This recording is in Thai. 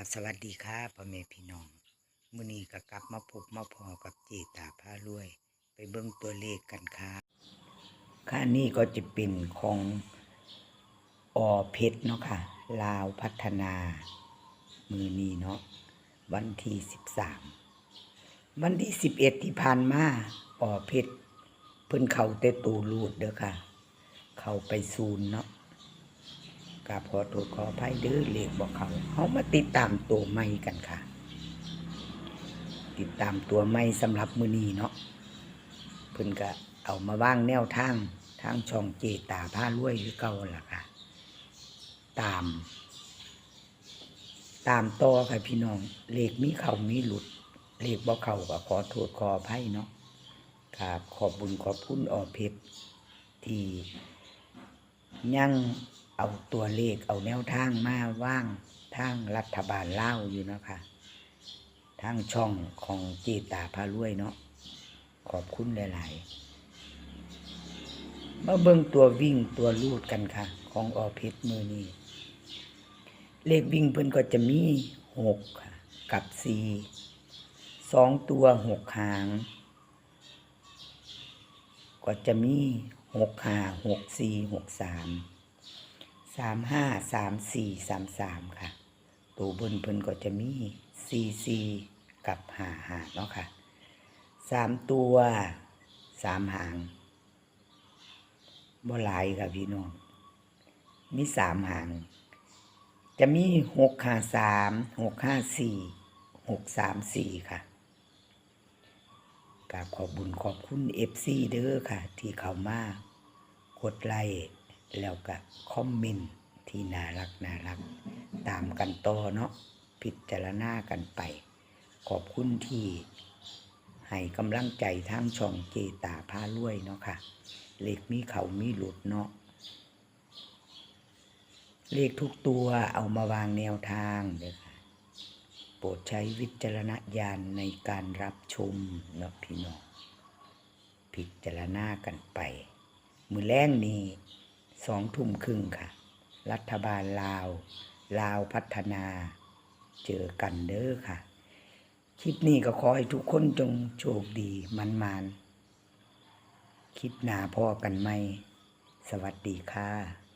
ค่ะสวัสดีค่ะพ่อแม่พี่น้องมื้อนี้ก็กลับมาพบมาพอกับเจตาพารวย ไปเบิ่งตัวเลขกันค่ะค่านี้ก็จะเป็นของอเพชรเนาะค่ะ ลาวพัฒนา มือนี้เนาะวันที่13วันที่11ที่ผ่านมาอเพชรเพิ่นเข้าแต่ตูรูดเด้อค่ะ เข้าไปศูนเนาะ กราบขอโทษขออภัยเด้อเลขบอกเขาเขามาติดตามตัวใหม่กันค่ะ ติดตามตัวใหม่สำหรับมือนีเนาะเพิ่นก็เอามาว่างแนวทางทางช่องเจตาผ้ารวยหรือเก่าล่ะค่ะ ตาม ตามต่อค่ะพี่น้องเลขมีเขามีหลุดเลขบ่เขาก็ขอโทษขออภัยเนาะครับขอบบุญขอบคุณออเพชรที่ยัง เอาตัวเลขเอาแนวทางมาว่างทางรัฐบาลเล่าอยู่เนาะคะทางช่องของจีตาพารวยเนาะขอบคุณหลายๆมาเบิ่งตัววิ่งตัวลูดกันค่ะ ของออพชรมือนี้เลขวิ่งเพิ่นก็จะมีหกค่ะ กับสี่สองตัวหกหาง ก็จะมีหกห้าหกสี่หกสาม สามห้าสามสี่สามสามค่ะ ตัวบนเพิ่นก็จะมีสี่สี่กับหาหาเนาะค่ะสามตัวสามหางบ่หลายค่ะพี่น้อง มีสามหาง จะมีหกห้าสามหกห้าสี่หกสามสี่ค่ะกราบขอบบุญขอบคุณเอฟซีเด้อค่ะ ที่เขามากดไลค์ แล้วก็คอมเมนต์ที่น่ารักน่ารัก ตามกันต่อเนาะพิจารณากันไป ขอบคุณที่ให้กำลังใจทางช่องเจตาพารวยเนาะค่ะ เลขมีเขามีหลุดเนาะเลขทุกตัวเอามาวางแนวทางเด้อค่ะ โปรดใช้วิจารณญาณในการรับชมเนาะพี่น้องพิจารณากันไป มือแรงนี้ สองทุ่มครึ่งค่ะ รัฐบาลลาว ลาวพัฒนา เจอกันเด้อค่ะ คลิปนี้ก็ขอให้ทุกคนจงโชคดีมันมานคลิปหน้าพ่อกันไหม สวัสดีค่ะ